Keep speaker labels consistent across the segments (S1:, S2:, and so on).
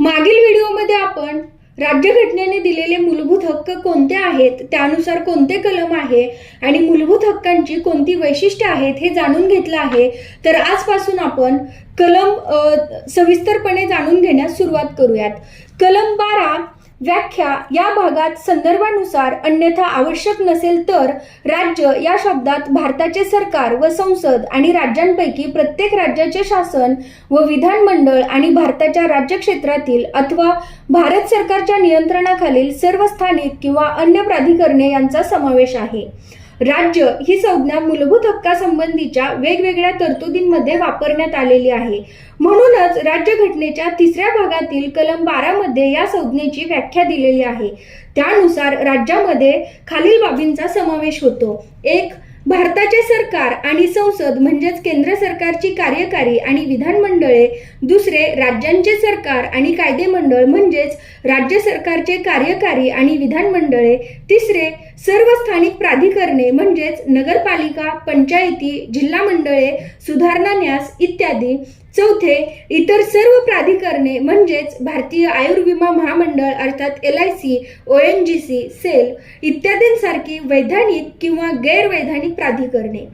S1: मागील व्हिडिओमध्ये आपण राज्यघटनेने दिलेले मूलभूत हक्क कोणते आहेत त्यानुसार कोणते कलम आहे आणि मूलभूत हक्कांची कोणती वैशिष्ट्य आहेत हे जाणून घेतलं आहे. तर आजपासून आपण कलम सविस्तरपणे जाणून घेण्यास सुरुवात करूयात. कलम बारा व्याख्या या भागात संदर्भानुसार अन्यथा आवश्यक नसेल तर राज्य या शब्दात भारताचे सरकार व संसद आणि राज्यांपैकी प्रत्येक राज्याचे शासन व विधानमंडळ आणि भारताच्या राज्यक्षेत्रातील अथवा भारत सरकारच्या नियंत्रणाखालील सर्व स्थानिक किंवा अन्य प्राधिकरणे यांचा समावेश आहे. राज्य ही संज्ञा मूलभूत हक्कासंबंधीच्या वेगवेगळ्या तरतुदींमध्ये वापरण्यात आलेली आहे. म्हणूनच राज्यघटनेच्या तिसऱ्या भागातील कलम बारामध्ये या संज्ञेची व्याख्या दिलेली आहे. त्यानुसार राज्यामध्ये खालील बाबींचा समावेश होतो. एक भारताचे सरकार आणि संसद म्हणजेच केंद्र सरकारची कार्यकारी आणि विधानमंडळे. दुसरे राज्यांचे सरकार आणि कायदेमंडळ म्हणजेच राज्य सरकारचे कार्यकारी आणि विधानमंडळे. तिसरे सर्व स्थानिक प्राधिकरणे म्हणजेच नगरपालिका पंचायती जिल्हा मंडळे सुधारणा न्यास इत्यादी चौथे इतर सर्व प्राधिकरणे म्हणजेच भारतीय आयुर्विमा महामंडळ अर्थात L I C O N G C SAIL इत्यादींसारखी वैधानिक किंवा गैरवैधानिक प्राधिकरणे.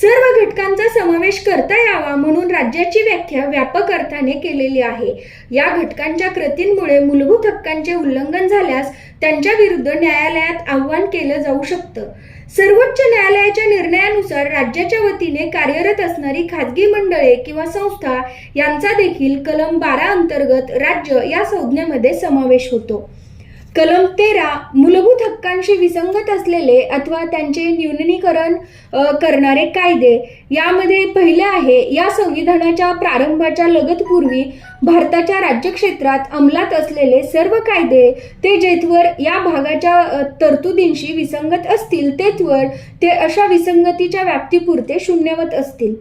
S1: सर्व घटकांचा समावेश करता यावा म्हणून राज्याची व्याख्या व्यापक अर्थाने केलेली आहे. या घटकांच्या कृतींमुळे मूलभूत हक्कांचे उल्लंघन झाल्यास त्यांच्या विरुद्ध न्यायालयात आव्हान केलं जाऊ शकतं. सर्वोच्च न्यायालयाच्या निर्णयानुसार राज्याच्या वतीने कार्यरत असणारी खाजगी मंडळे किंवा संस्था यांचा देखील कलम बारा अंतर्गत राज्य या संज्ञेमध्ये समावेश होतो. कलम तेरा मूलभूत हक्कांशी विसंगत असलेले अथवा त्यांचे न्यूननीकरण करणारे कायदे. यामध्ये पहिले आहे या संविधानाच्या प्रारंभाच्या लगतपूर्वी भारताच्या राज्यक्षेत्रात अंमलात असलेले सर्व कायदे ते जेथवर या भागाच्या तरतुदींशी विसंगत असतील तेथवर ते अशा विसंगतीच्या व्याप्तीपुरते शून्यवत असतील.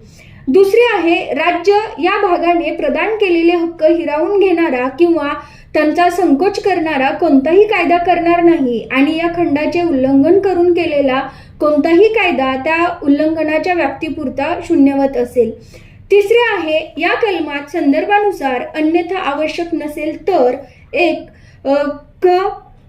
S1: दुसरे आहे राज्य या भागाने प्रदान केलेले हक्क हिरावून घेणारा किंवा त्यांचा संकोच करणारा कोणताही कायदा करणार नाही आणि या खंडाचे उल्लंघन करून केलेला कोणताही कायदा त्या उल्लंघनाच्या व्याप्तीपुरता शून्यवत असेल. तिसरे आहे या कलमात संदर्भानुसार अन्यथा आवश्यक नसेल तर एक क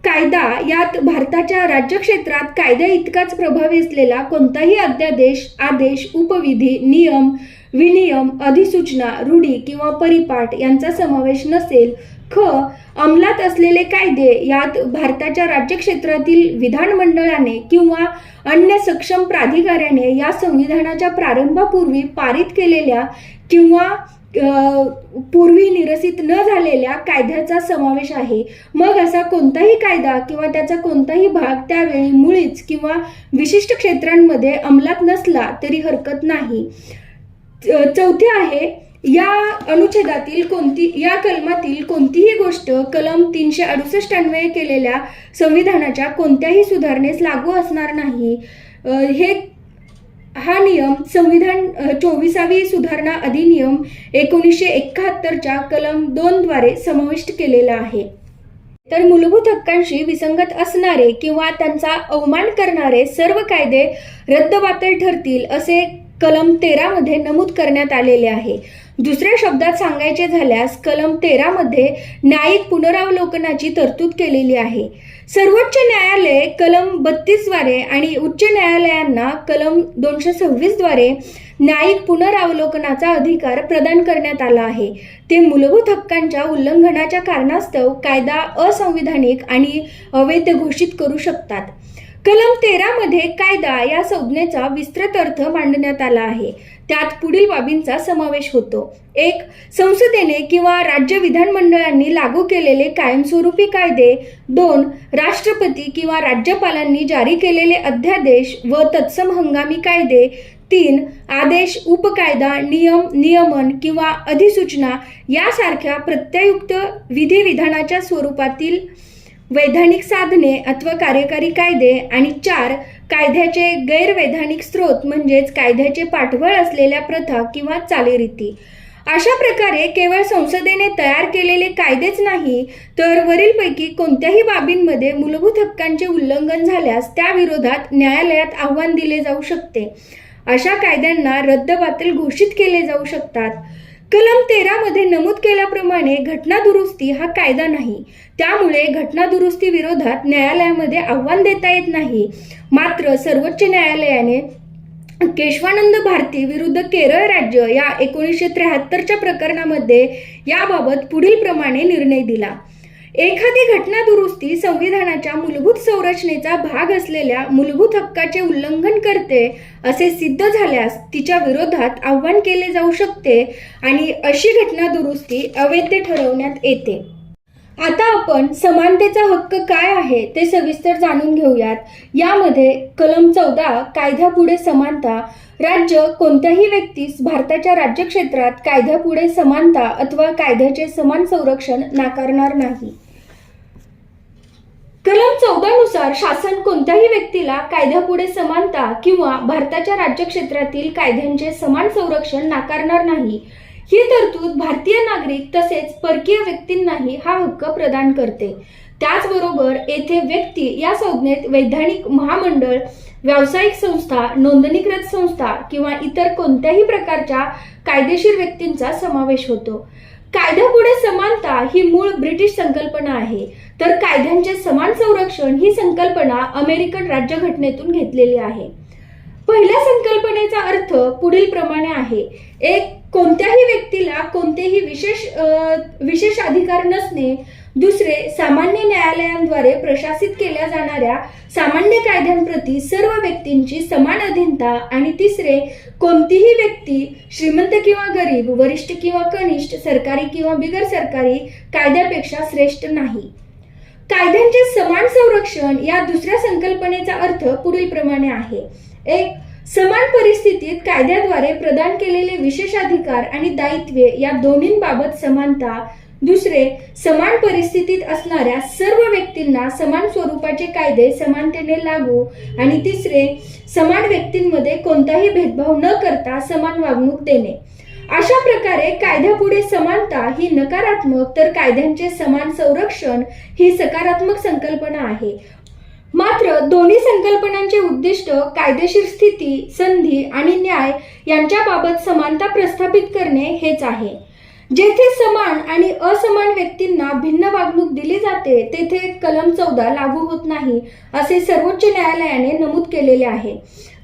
S1: कायदा यात भारताच्या राज्यक्षेत्रात कायद्या इतकाच प्रभावी असलेला कोणताही अध्यादेश आदेश उपविधी नियम विनियम अधिसूचना रूढी किंवा परिपाठ यांचा समावेश नसेल ख अंमलात असलेले कायदे यात भारताच्या राज्यक्षेत्रातील विधानमंडळाने किंवा अन्य सक्षम प्राधिकाऱ्याने या संविधानाच्या प्रारंभापूर्वी पारित केलेल्या किंवा पूर्वी निरसित न झालेल्या कायद्याचा समावेश आहे. मग असा कोणताही कायदा किंवा त्याचा कोणताही भाग त्यावेळी मुळीच किंवा विशिष्ट क्षेत्रांमध्ये अंमलात नसला तरी हरकत नाही. च- चौथे आहे या अनुच्छेदातील कोणती या कलमातील कोणतीही गोष्ट कलम तीनशे अडुसष्ट अन्वये केलेल्या संविधानाच्या कोणत्याही सुधारणेस लागू असणार नाही. हे हा नियम संविधान चोवीसावी सुधारणा अधिनियम एकोणीसशे एकाहत्तरच्या कलम दोनद्वारे समाविष्ट केलेला आहे. तर मूलभूत हक्कांशी विसंगत असणारे किंवा त्यांचा अवमान करणारे सर्व कायदे रद्दबातल ठरतील असे कलम तेरामध्ये नमूद करण्यात आलेले आहे. दुसऱ्या शब्दात सांगायचे झाल्यास कलम तेरामध्ये न्यायिक पुनरावलोकनाची तरतूद केलेली आहे. सर्वोच्च न्यायालय कलम बत्तीसद्वारे आणि उच्च न्यायालयांना कलम दोनशे सव्वीसद्वारे न्यायिक पुनरावलोकनाचा अधिकार प्रदान करण्यात आला आहे. ते मूलभूत हक्कांच्या उल्लंघनाच्या कारणास्तव कायदा असंविधानिक आणि अवैध घोषित करू शकतात. कलम तेरा मध्ये कायदा या संज्ञेचा विस्तृत अर्थ मांडण्यात आला आहे. त्यात पुढील बाबींचा समावेश होतो. एक संसदेने किंवा राज्य विधानमंडळांनी लागू केलेले कायमस्वरूपी कायदे. दोन राष्ट्रपती किंवा राज्यपालांनी जारी केलेले अध्यादेश व तत्सम हंगामी कायदे. तीन आदेश उपकायदा नियम नियमन किंवा अधिसूचना यासारख्या प्रत्ययुक्त विधिविधानाच्या स्वरूपातील वैधानिक साधने अथवा कार्यकारी कायदे आणि चार कायद्याचे गैरवैधानिक स्रोत म्हणजेच कायद्याचे पाठबळ असलेल्या प्रथा किंवा चालीरीती. अशा प्रकारे केवळ संसदेने तयार केलेले कायदेच नाही तर वरीलपैकी कोणत्याही बाबींमध्ये मूलभूत हक्कांचे उल्लंघन झाल्यास त्या विरोधात न्यायालयात आव्हान दिले जाऊ शकते. अशा कायद्यांना रद्दबातल घोषित केले जाऊ शकतात. कलम तेरा मध्ये नमूद केल्याप्रमाणे घटना दुरुस्ती हा कायदा नाही. त्यामुळे घटना दुरुस्ती विरोधात न्यायालयामध्ये आव्हान देता येत नाही. मात्र सर्वोच्च न्यायालयाने केशवानंद भारती विरुद्ध केरळ राज्य या एकोणीसशे त्र्याहत्तरच्या प्रकरणामध्ये याबाबत पुढील प्रमाणे निर्णय दिला. एखादी घटना दुरुस्ती संविधानाच्या मूलभूत संरचनेचा भाग असलेल्या मूलभूत हक्काचे उल्लंघन करते असे सिद्ध झाल्यास तिच्या विरोधात आव्हान केले जाऊ शकते आणि अशी घटना दुरुस्ती अवैध ठरवण्यात येते. आता आपण समानतेचा हक्क काय आहे ते सविस्तर जाणून घेऊयात. यामध्ये कलम चौदा कायद्यापुढे समानता राज्य कोणत्याही व्यक्तीस भारताच्या राज्यक्षेत्रात कायद्यापुढे समानता अथवा कायद्याचे समान संरक्षण नाकारणार नाही. कलम चौदानुसार शासन कोणत्याही व्यक्तीला कायद्यापुढे समानता किंवा भारताच्या राज्यक्षेत्रातील कायद्यांचे समान संरक्षण नाकारणार नाही. ही तरतूद भारतीय नागरिक तसेच परकीय व्यक्तींनाही हा हक्क प्रदान करते. त्याचबरोबर येथे व्यक्ती या संज्ञेत वैधानिक महामंडळ व्यावसायिक संस्था नोंदणीकृत संस्था किंवा इतर कोणत्याही प्रकारच्या कायदेशीर व्यक्तींचा समावेश होतो. कायद्यापुढे समानता ही मूळ ब्रिटिश संकल्पना आहे. तर कायद्यांचे समान संरक्षण ही संकल्पना अमेरिकन राज्यघटनेतून घेतलेली आहे. पहिल्या संकल्पनेचा अर्थ पुढील प्रमाणे आहे. एक कोणत्याही व्यक्तीला कोणतेही विशेष विशेष अधिकार नसणे दुसरे सामान्य न्यायालयांद्वारे प्रशासित केल्या जाणाऱ्या सामान्य कायद्यांप्रती सर्व व्यक्तींची समान अधीनता आणि तिसरे कोणतीही व्यक्ती श्रीमंत किंवा गरीब वरिष्ठ किंवा कनिष्ठ सरकारी किंवा बिगर सरकारी कायद्यापेक्षा श्रेष्ठ नाही. कायद्यांचे समान संरक्षण या दुसऱ्या संकल्पनेचा अर्थ पुढील प्रमाणे आहे. एक समान परिस्थितीत कायद्याद्वारे प्रदान केलेले विशेष अधिकार आणि दायित्वे या दोन्हींबाबत समानता दुसरे समान परिस्थितीत असणाऱ्या सर्व व्यक्तींना समान स्वरूपाचे कायदे समानतेने लागू आणि तिसरे समान व्यक्तींमध्ये कोणताही भेदभाव न करता समान वागणूक देणे. अशा प्रकारे कायद्यापुढे समानता ही नकारात्मक तर कायद्यांचे समान संरक्षण ही सकारात्मक संकल्पना आहे. मात्र दोन्ही संकल्पनांचे उद्दिष्ट कायदेशीर स्थिती संधी आणि न्याय यांच्याबाबत समानता प्रस्थापित करणे हेच आहे. जेथे समान आणि असमान व्यक्तींना भिन्न वागणूक दिली जाते तेथे कलम चौदा लागू होत नाही असे सर्वोच्च न्यायालयाने नमूद केलेले आहे.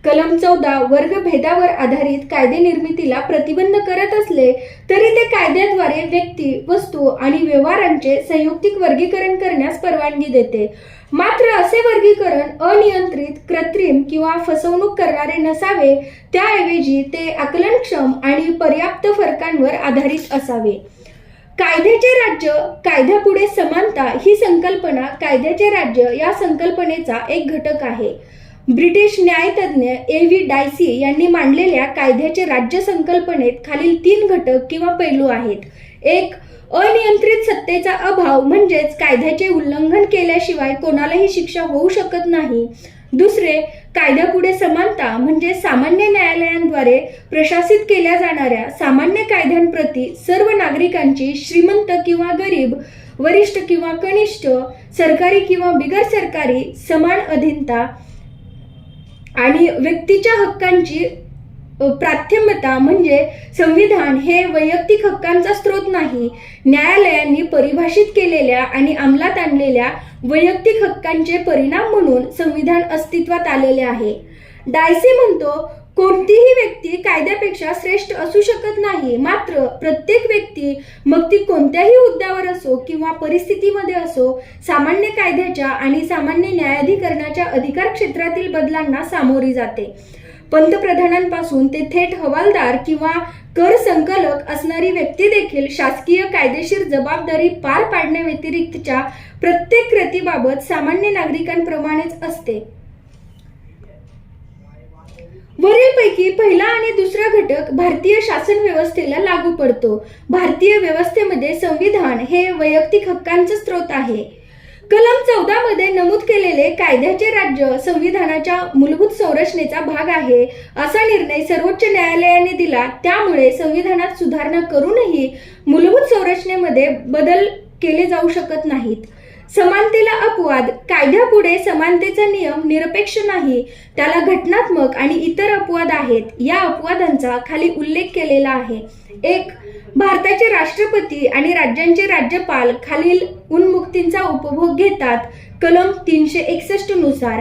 S1: कलम चौदा वर्गभेदावर आधारित कायदे निर्मितीला प्रतिबंध करत असले तरी ते कायद्याद्वारे व्यक्ती वस्तू आणि व्यवहारांचे संयुक्तिक वर्गीकरण करण्यास परवानगी देते. मात्र असे वर्गीकरण अनियंत्रित कृत्रिम किंवा फसवणूक करणारे नसावे त्याऐवजी ते आकलनक्षम आणि पर्याप्त फरकांवर आधारित असावे. कायद्याचे राज्य कायद्यापुढे समानता ही संकल्पना कायद्याचे राज्य या संकल्पनेचा एक घटक आहे. ब्रिटिश न्यायतज्ञ ए व्ही डायसी यांनी मांडलेल्या कायद्याचे राज्य संकल्पनेत खालील तीन घटक किंवा पैलू आहेत. एक अनियंत्रित सत्तेचा अभाव म्हणजेच कायद्याचे उल्लंघन केल्याशिवाय कोणालाही शिक्षा होऊ शकत नाही. दुसरे कायद्यापुढे समानता म्हणजे सामान्य न्यायालयांद्वारे प्रशासित केल्या जाणाऱ्या सामान्य कायद्यांप्रती सर्व नागरिकांची श्रीमंत किंवा गरीब वरिष्ठ किंवा कनिष्ठ सरकारी किंवा बिगर सरकारी समान अधीनता आणि व्यक्तीच्या हक्कांची प्राथम्यता म्हणजे संविधान हे वैयक्तिक हक्कांचा स्रोत नाही. न्यायालयांनी परिभाषित केलेल्या आणि अंमलात आणलेल्या वैयक्तिक हक्कांचे परिणाम म्हणून संविधान अस्तित्वात आलेले आहे. डायसे म्हणतो कोणतीही व्यक्ती कायद्यापेक्षा श्रेष्ठ असू शकत नाही. मात्र प्रत्येक व्यक्ती मग ती कोणत्याही हुद्द्यावर असो किंवा परिस्थितीमध्ये असो सामान्य कायद्याच्या आणि सामान्य न्यायाधिकरणाच्या अधिकार क्षेत्रातील बदलांना सामोरी जाते. पंतप्रधानांपासून ते थेट हवालदार किंवा कर संकलक असणारी व्यक्ती देखील शासकीय कायदेशीर जबाबदारी पार पाडण्याव्यतिरिक्तच्या प्रत्येक कृतीबाबत सामान्य नागरिकांप्रमाणेच असते. वरीलपैकी पहिला आणि दुसरा घटक भारतीय शासन व्यवस्थेला लागू पडतो. भारतीय व्यवस्थेमध्ये संविधान हे वैयक्तिक हक्कांचा स्रोत आहे. कलम चौदा मध्ये नमूद केलेले कायद्याचे राज्य संविधानाच्या मूलभूत संरचनेचा भाग आहे असा निर्णय सर्वोच्च न्यायालयाने दिला. त्यामुळे संविधानात सुधारणा करूनही मूलभूत संरचनेमध्ये बदल केले जाऊ शकत नाहीत. समानतेला अपवाद कायद्यापुढे समानतेचा नियम निरपेक्ष नाही त्याला घटनात्मक आणि इतर अपवाद आहेत या अपवादांचा खाली उल्लेख केलेला आहे. एक भारताचे राष्ट्रपती आणि राज्यांचे राज्यपाल खालील उन्मुक्तींचा उपभोग घेतात कलम तीनशे एकसष्टनुसार.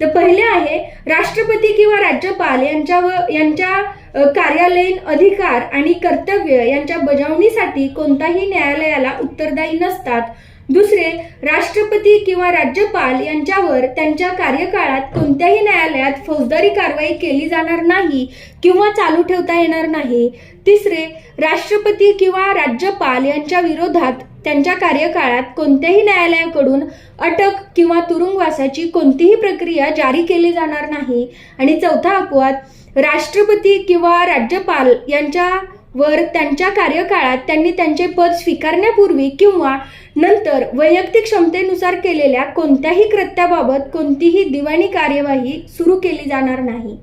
S1: तर पहिले आहे राष्ट्रपती किंवा राज्यपाल यांच्या व यांच्या कार्यालयीन अधिकार आणि कर्तव्य यांच्या बजावणीसाठी कोणताही न्यायालयाला उत्तरदायी नसतात. दुसरे राष्ट्रपती किंवा राज्यपाल यांच्यावर त्यांच्या कार्यकाळात कोणत्याही न्यायालयात फौजदारी कारवाई केली जाणार नाही किंवा चालू ठेवता येणार नाही. तिसरे राष्ट्रपती किंवा राज्यपाल यांच्या विरोधात त्यांच्या कार्यकाळात कोणत्याही न्यायालयाकडून अटक किंवा तुरुंगवासाची कोणतीही प्रक्रिया जारी केली जाणार नाही. आणि चौथा अपवाद राष्ट्रपती किंवा राज्यपाल यांच्या वर त्यांच्या कार्यकाळात त्यांनी त्यांचे पद स्वीकारण्यापूर्वी किंवा नंतर वैयक्तिक क्षमतेनुसार केलेल्या कोणत्याही कृत्याबाबत कोणतीही दिवाणी कार्यवाही सुरू केली जाणार नाही.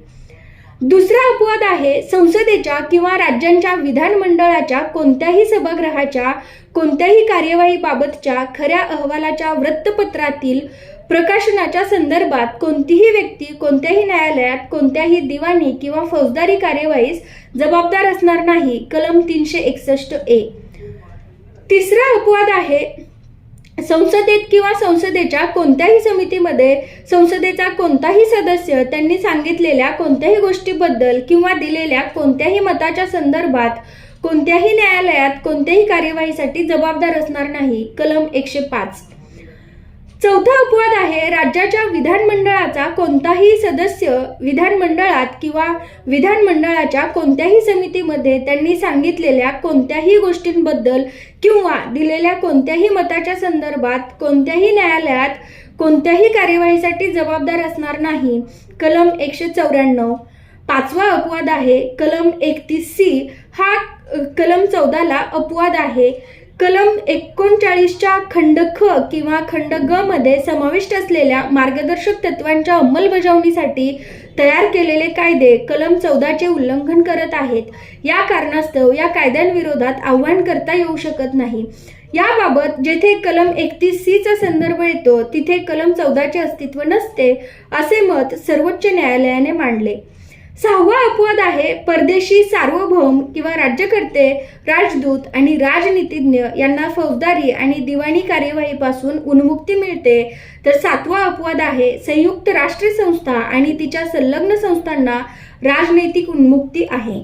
S1: दुसरा अपवाद आहे संसदेच्या किंवा राज्यांच्या विधानमंडळाच्या कोणत्याही सभागृहाच्या कोणत्याही कार्यवाहीबाबतच्या खऱ्या अहवालाच्या वृत्तपत्रातील प्रकाशनाच्या संदर्भात कोणतीही व्यक्ती कोणत्याही न्यायालयात कोणत्याही दिवाणी किंवा फौजदारी कार्यवाहीस जबाबदार असणार नाही. कलम तीनशे एकसष्ट ए. तिसरा अपवाद आहे संसदेत किंवा संसदेच्या कोणत्याही समितीमध्ये संसदेचा कोणताही सदस्य त्यांनी सांगितलेल्या कोणत्याही गोष्टीबद्दल किंवा दिलेल्या कोणत्याही मताच्या संदर्भात कोणत्याही न्यायालयात कोणत्याही कार्यवाहीसाठी जबाबदार असणार नाही. कलम एकशे पाच. चौथा अपवाद आहे राज्याच्या विधानमंडळाचा कोणताही सदस्य विधानमंडळात किंवा विधानमंडळाच्या कोणत्याही समितीमध्ये त्यांनी सांगितलेल्या कोणत्याही गोष्टींबद्दल किंवा दिलेल्या कोणत्याही मताच्या संदर्भात कोणत्याही न्यायालयात कोणत्याही कार्यवाहीसाठी जबाबदार असणार नाही. कलम एकशे चौऱ्याण्णव. पाचवा अपवाद आहे कलम एकतीस सी. हा कलम चौदाला अपवाद आहे. कलम एकोणचाळीसच्या खंड ख किंवा खंड ग मध्ये समाविष्ट असलेल्या मार्गदर्शक तत्वांच्या अंमलबजावणीसाठी तयार केलेले कायदे कलम चौदाचे उल्लंघन करत आहेत. या कारणास्तव या कायद्यांविरोधात आव्हान करता येऊ शकत नाही. याबाबत जेथे कलम एकतीस सीचा संदर्भ येतो तिथे कलम चौदाचे अस्तित्व नसते असे मत सर्वोच्च न्यायालयाने मांडले. सहावा अपवाद आहे परदेशी सार्वभौम किंवा राज्यकर्ते राजदूत आणि राजनीतिज्ञ यांना फौजदारी आणि दिवाणी कार्यवाहीपासून उन्मुक्ती मिळते. तर सातवा अपवाद आहे संयुक्त राष्ट्र संस्था आणि तिच्या संलग्न संस्थांना राजनैतिक उन्मुक्ती आहे.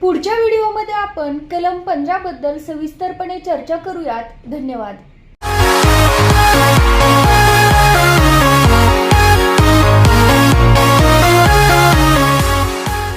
S1: पुढच्या व्हिडिओमध्ये आपण कलम पंधराबद्दल सविस्तरपणे चर्चा करूयात. धन्यवाद.